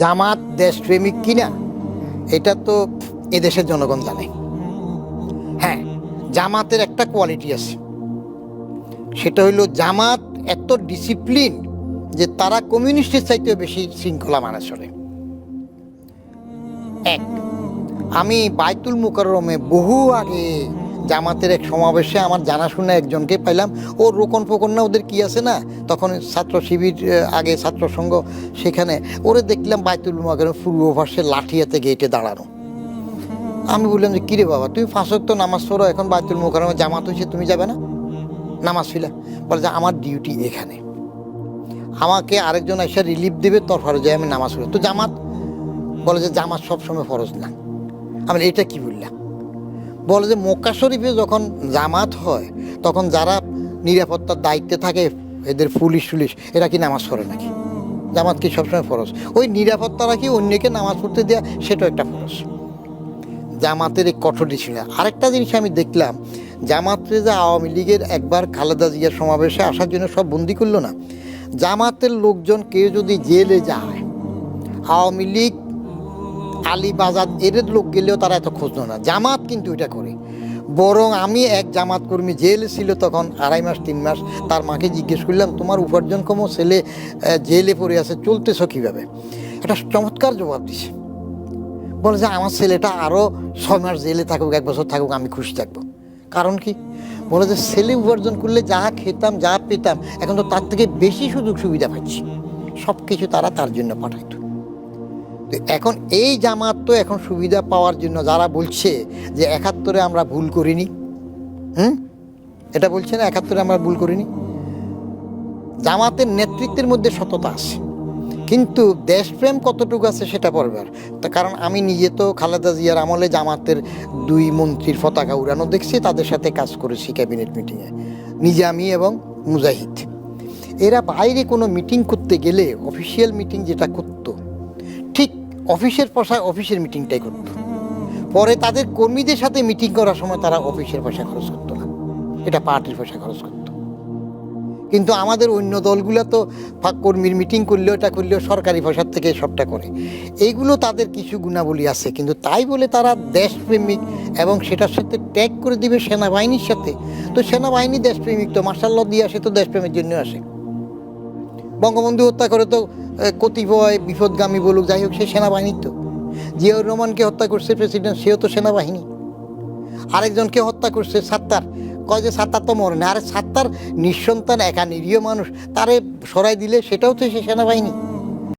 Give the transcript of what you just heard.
জামাত দেশপ্রেমিক কিনা, এটা তো এদেশের জনগণ জানে। হ্যাঁ জামাতের একটা কোয়ালিটি আছে। সেটা হইল জামাত এত ডিসিপ্লিন যে তারা কমিউনিস্টের চাইতেও বেশি শৃঙ্খলা মানে চলে। এক, আমি বাইতুল মুকাররমে বহু আগে জামাতের এক সমাবেশে আমার জানাশোনা একজনকে পাইলাম। ও রোকন ফোকন না, ওদের কি আছে না? তখন ছাত্র শিবির আগে ছাত্র সংঘ সেখানে। ওরে দেখলাম বাইতুল মুকাররমে পূর্ব ভাষে লাঠিয়াতে গেটে দাঁড়ানো। আমি বললাম যে, কিরে বাবা তুমি ফাঁসক তো নামাজ পড়ো, এখন বাইতুল মুকাররমে জামাত হয়েছে তুমি যাবে না? নামাজ ফিলা বলে যে, আমার ডিউটি এখানে। আমাকে আরেকজন এসে রিলিফ দেবে, তোর ফরজে আমি নামাজ পড়ি। তো জামাত বলে যে, জামাত সবসময় ফরজ না। আমি এটা কি বললাম বলে যে মক্কা শরীফে যখন জামাত হয়, তখন যারা নিরাপত্তার দায়িত্বে থাকে, এদের পুলিশ টুলিশ, এরা কি নামাজ পড়ে নাকি? জামাত কি সবসময় ফরজ? ওই নিরাপত্তা রাখি অন্যকে নামাজ পড়তে দেওয়া সেটাও একটা ফরজ। জামাতের এই কঠোরটি ছিল আরেকটা জিনিস আমি দেখলাম জামাতের যে আওয়ামী লীগের একবার খালেদা জিয়ার সমাবেশে আসার জন্য সব বন্দি করল না? জামাতের লোকজন কেউ যদি জেলে যায়, আওয়ামী লীগ আলীবাজার, এদের লোক গেলেও তারা এত খোঁজ না। জামাত কিন্তু এটা করে। বরং আমি এক জামাত কর্মী জেলে ছিল তখন, আড়াই মাস, তিন মাস, তার মাকে জিজ্ঞেস করলাম, তোমার উপার্জন কমো ছেলে জেলে পড়ে আছে, চলতেছ কীভাবে? একটা চমৎকার জবাব দিছে। বলে যে, আমার ছেলেটা আরও ছয় মাস জেলে থাকুক, এক বছর থাকুক, আমি খুশি থাকব। কারণ কি? বলে যে, ছেলে উপার্জন করলে যা খেতাম, যা পেতাম, এখন তো তার থেকে বেশি সুযোগ সুবিধা পাচ্ছি। সব কিছু তারা তার জন্য পাঠাইতো তো এখন এই জামাত তো এখন সুবিধা পাওয়ার জন্য যারা বলছে যে একাত্তরে আমরা ভুল করিনি, হুম? এটা বলছে না একাত্তরে আমরা ভুল করিনি? জামাতের নেতৃত্বের মধ্যে সততা আছে, কিন্তু দেশপ্রেম কতটুকু আছে সেটা পড়বার তা কারণ আমি নিজে তো খালেদা জিয়ার আমলে জামাতের দুই মন্ত্রীর পতাকা উড়ানো দেখছি, তাদের সাথে কাজ করেছি ক্যাবিনেট মিটিংয়ে। নিজে আমি এবং মুজাহিদ। এরা বাইরে কোনো মিটিং করতে গেলে, অফিসিয়াল মিটিং যেটা করতো অফিসের পয়সায় অফিসের মিটিংটাই করতো। পরে তাদের কর্মীদের সাথে মিটিং করার সময় তারা অফিসের পয়সা খরচ করতো না। এটা পার্টির পয়সা খরচ করতো। কিন্তু আমাদের অন্য দলগুলো তো কর্মীর মিটিং করলেও, এটা করলেও সরকারি পয়সার থেকে সবটা করে। এইগুলো তাদের কিছু গুণাবলী আছে, কিন্তু তাই বলে তারা দেশপ্রেমিক এবং সেটার সাথে ট্যাগ করে দিবে সেনাবাহিনীর সাথে। তো সেনাবাহিনী দেশপ্রেমিক তো মার্শাল্লাহ দিয়ে আসে তো দেশপ্রেমের জন্য আসে। বঙ্গবন্ধু হত্যা করে তো কতিপয় বিপদগামী বলুক, যাই হোক, সে সেনাবাহিনীর তো। জিয়াউর রহমানকে হত্যা করছে প্রেসিডেন্ট, সেও তো সেনাবাহিনী। আরেকজনকে হত্যা করছে সাত্তার। কয় যে সাত্তার তো মরে না আরে সাত্তার নিঃসন্তান, একা নিরীহ মানুষ, তারে সরাই দিলে সেটাও তো সে সেনাবাহিনী।